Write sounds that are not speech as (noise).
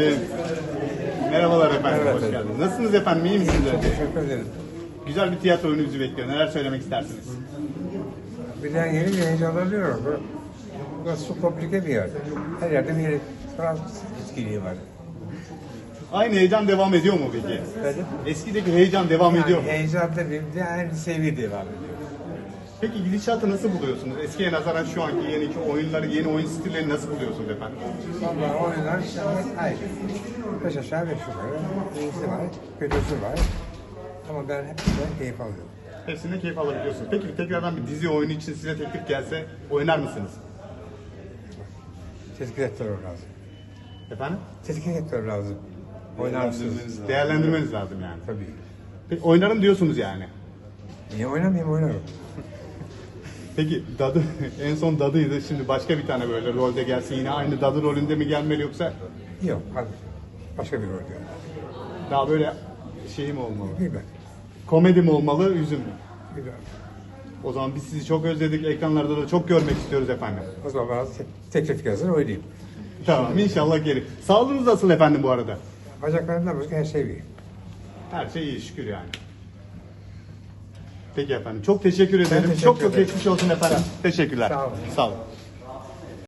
Ee, Merhabalar efendim, hoş geldiniz. Nasılsınız efendim, iyi misiniz? önce? Teşekkür ederim. Güzel bir tiyatro oyunu bizi bekliyor. Neler söylemek istersiniz? Birden yeni bir heyecanlanıyorum. Bu- Burası çok komplike bir yer. Her yerde bir Fransız etkinliği var. Aynı heyecan devam ediyor mu peki? Efendim? Eskideki heyecan devam ediyor Yani mu? heyecan da bir de aynı seviye devam ediyor. Peki gidişatı nasıl buluyorsunuz? Eskiye nazaran şu anki yeni oyunları, yeni oyun stillerini nasıl buluyorsunuz efendim? Vallahi oyunlar işte aynı. Beş aşağı beş yukarı. İyisi var, kötüsü var. Ama ben hepsinden keyif alıyorum. Hepsinde keyif alabiliyorsunuz. Peki tekrardan bir dizi oyunu için size teklif gelse oynar mısınız? Tetkik ettiler lazım. Efendim? Tetkik ettiler lazım. Oynar mısınız? Değerlendirmeniz lazım yani. Tabii. Peki oynarım diyorsunuz yani. Niye oynamayayım oynarım. Peki dadı (laughs) en son dadıydı. Şimdi başka bir tane böyle rolde gelsin yine aynı dadı rolünde mi gelmeli yoksa Yok, hadi. Başka bir rol diyor. daha böyle şey mi olmalı? Bilmem. Komedi mi olmalı, üzüm mü? Bilmem. O zaman biz sizi çok özledik. Ekranlarda da çok görmek istiyoruz efendim. O zaman bana te- teklif gelsin oynayayım. Tamam inşallah gelir. Sağlığınız nasıl efendim bu arada? Bacaklarımdan başka her şey iyi. Her şey iyi şükür yani. Peki efendim. Çok teşekkür ederim. teşekkür çok çok ederim. geçmiş olsun efendim. Teşekkürler. Sağ olun. Sağ olun.